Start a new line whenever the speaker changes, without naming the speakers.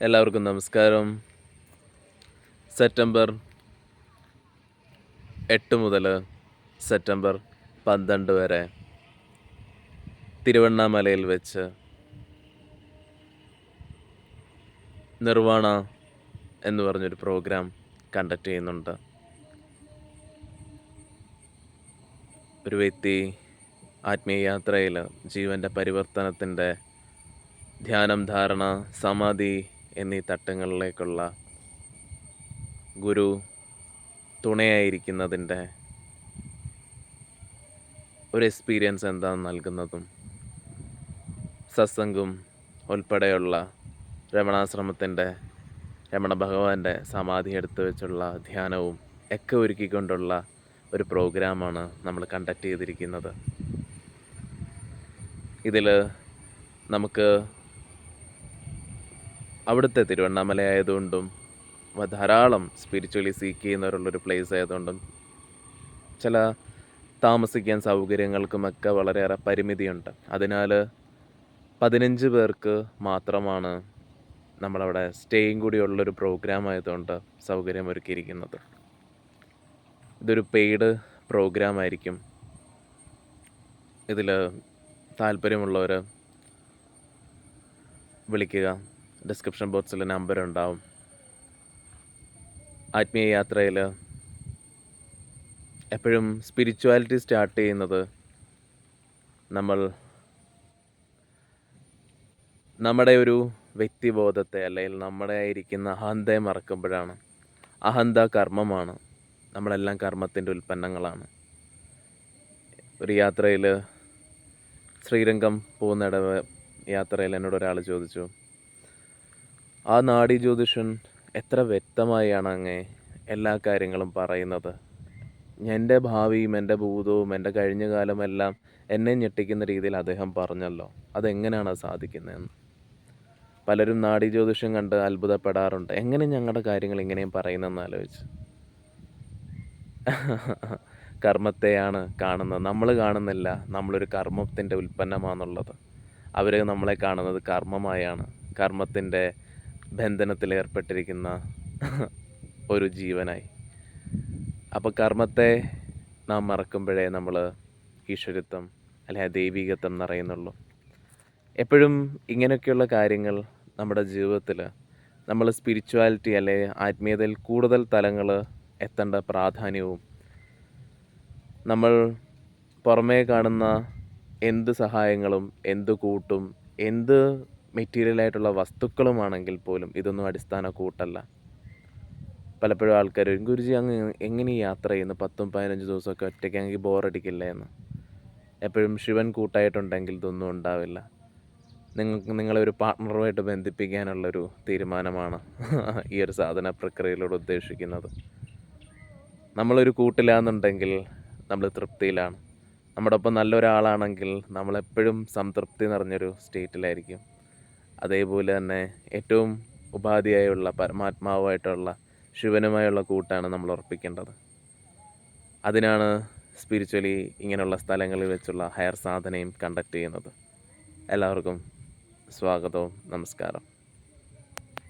എല്ലാവർക്കും നമസ്കാരം. സെപ്റ്റംബർ എട്ട് മുതൽ സെപ്റ്റംബർ പന്ത്രണ്ട് വരെ തിരുവണ്ണാമലയിൽ വെച്ച് നിർവാണ എന്ന് പറഞ്ഞൊരു പ്രോഗ്രാം കണ്ടക്ട് ചെയ്യുന്നുണ്ട്. ഒരു വ്യക്തി ആത്മീയ യാത്രയിൽ ജീവന്റെ പരിവർത്തനത്തിന്റെ ധ്യാനം ധാരണ സമാധി എന്നീ തട്ടങ്ങളിലേക്കുള്ള ഗുരു തുണയായിരിക്കുന്നതിന്റെ ഒരു എക്സ്പീരിയൻസ് എന്താണ് നൽകുന്നതും സത്സംഗും ഉൾപ്പെടെയുള്ള രമണാശ്രമത്തിന്റെ രമണ ഭഗവാന്റെ സമാധി എടുത്തു വെച്ചുള്ള ധ്യാനവും ഒക്കെ ഒരുക്കിക്കൊണ്ടുള്ള ഒരു പ്രോഗ്രാമാണ് നമ്മൾ കണ്ടക്ട് ചെയ്തിരിക്കുന്നത്. ഇതിൽ നമുക്ക് അവിടുത്തെ തിരുവണ്ണാമല ആയതുകൊണ്ടും ധാരാളം സ്പിരിച്വലി സീക്ക് ചെയ്യുന്നവരുള്ളൊരു പ്ലേസ് ആയതുകൊണ്ടും ചില താമസിക്കാൻ സൗകര്യങ്ങൾക്കുമൊക്കെ വളരെയേറെ പരിമിതിയുണ്ട്. അതിനാൽ പതിനഞ്ച് പേർക്ക് മാത്രമാണ് നമ്മളവിടെ സ്റ്റേയും കൂടി ഉള്ളൊരു പ്രോഗ്രാം ആയതുകൊണ്ട് സൗകര്യം ഒരുക്കിയിരിക്കുന്നത് ഇതൊരു പെയ്ഡ് പ്രോഗ്രാം ആയിരിക്കും. ഇതിൽ താല്പര്യമുള്ളവർ വിളിക്കുക. ഡിസ്ക്രിപ്ഷൻ ബോക്സിൽ നമ്പർ ഉണ്ടാവും. ആത്മീയ യാത്രയിൽ എപ്പോഴും സ്പിരിച്വാലിറ്റി സ്റ്റാർട്ട് ചെയ്യുന്നത് നമ്മൾ നമ്മുടെ ഒരു വ്യക്തിബോധത്തെ അല്ലെങ്കിൽ നമ്മുടെ ഇരിക്കുന്ന അഹന്തയെ മറക്കുമ്പോഴാണ്. അഹന്ത കർമ്മമാണ്. നമ്മളെല്ലാം കർമ്മത്തിന്റെ ഉൽപ്പന്നങ്ങളാണ്. ഒരു യാത്രയിൽ ശ്രീരംഗം പോകുന്നിട യാത്രയിൽ എന്നോട് ഒരാൾ ചോദിച്ചു ആ നാഡി ജ്യോതിഷൻ എത്ര വ്യക്തമായാണ് അങ്ങേ എല്ലാ കാര്യങ്ങളും പറയുന്നത്. എന്റെ ഭാവിയും എന്റെ ഭൂതവും എന്റെ കഴിഞ്ഞ കാലമെല്ലാം എന്നെ ഞെട്ടിക്കുന്ന രീതിയിൽ അദ്ദേഹം പറഞ്ഞല്ലോ. അതെങ്ങനെയാണ് അത് സാധിക്കുന്നതെന്ന്. പലരും നാഡി ജ്യോതിഷം കണ്ട് അത്ഭുതപ്പെടാറുണ്ട്. എങ്ങനെ ഞങ്ങളുടെ കാര്യങ്ങൾ ഇങ്ങനെയും പറയുന്നതെന്ന് ആലോചിച്ച്. കർമ്മത്തെയാണ് കാണുന്നത്. നമ്മൾ കാണുന്നില്ല. നമ്മളൊരു കർമ്മത്തിന്റെ ഉൽപ്പന്നമാണെന്നുള്ളത് അവർ നമ്മളെ കാണുന്നത് കർമ്മമായാണ്. കർമ്മത്തിന്റെ ബന്ധനത്തിൽ ഏർപ്പെട്ടിരിക്കുന്ന ഒരു ജീവനായി. അപ്പോൾ കർമ്മത്തെ നാം മറക്കുമ്പോഴേ നമ്മൾ ഈശ്വരത്വം അല്ലെങ്കിൽ ദൈവികത്വം എന്നറിയുന്നുള്ളൂ. എപ്പോഴും ഇങ്ങനെയൊക്കെയുള്ള കാര്യങ്ങൾ നമ്മുടെ ജീവിതത്തിൽ നമ്മൾ സ്പിരിച്വാലിറ്റി അല്ലെ ആത്മീയതയിൽ കൂടുതൽ തലങ്ങൾ എത്തേണ്ട പ്രാധാന്യവും നമ്മൾ പുറമേ കാണുന്ന എന്ത് സഹായങ്ങളും എന്ത് കൂട്ടും എന്ത് മെറ്റീരിയലായിട്ടുള്ള വസ്തുക്കളുമാണെങ്കിൽ പോലും ഇതൊന്നും അടിസ്ഥാന കൂട്ടല്ല. പലപ്പോഴും ആൾക്കാർ ഗുരുജി അങ്ങ് എങ്ങനെ യാത്ര ചെയ്യുന്നു? പത്തും പതിനഞ്ച് ദിവസമൊക്കെ ഒറ്റയ്ക്കാണെങ്കിൽ ബോറടിക്കില്ല എന്ന്. എപ്പോഴും ശിവൻ കൂട്ടായിട്ടുണ്ടെങ്കിൽ ഇതൊന്നും ഉണ്ടാവില്ല. നിങ്ങൾക്ക് നിങ്ങളെ ഒരു പാർട്ട്ണറുമായിട്ട് ബന്ധിപ്പിക്കാനുള്ളൊരു തീരുമാനമാണ് ഈ ഒരു സാധന പ്രക്രിയയിലൂടെ ഉദ്ദേശിക്കുന്നത്. നമ്മളൊരു കൂട്ടിലാണെന്നുണ്ടെങ്കിൽ നമ്മൾ തൃപ്തിയിലാണ്. നമ്മുടെ ഒപ്പം നല്ലൊരാളാണെങ്കിൽ നമ്മളെപ്പോഴും സംതൃപ്തി നിറഞ്ഞൊരു സ്റ്റേറ്റിലായിരിക്കും അതേപോലെ തന്നെ ഏറ്റവും ഉപാധിയായുള്ള പരമാത്മാവുമായിട്ടുള്ള ശിവനുമായുള്ള കൂട്ടാണ് നമ്മൾ ഉറപ്പിക്കേണ്ടത്. അതിനാണ് സ്പിരിച്വലി ഇങ്ങനെയുള്ള സ്ഥലങ്ങളിൽ വെച്ചുള്ള ഹയർ സാധനയും കണ്ടക്ട് ചെയ്യുന്നത്. എല്ലാവർക്കും സ്വാഗതവും നമസ്കാരം.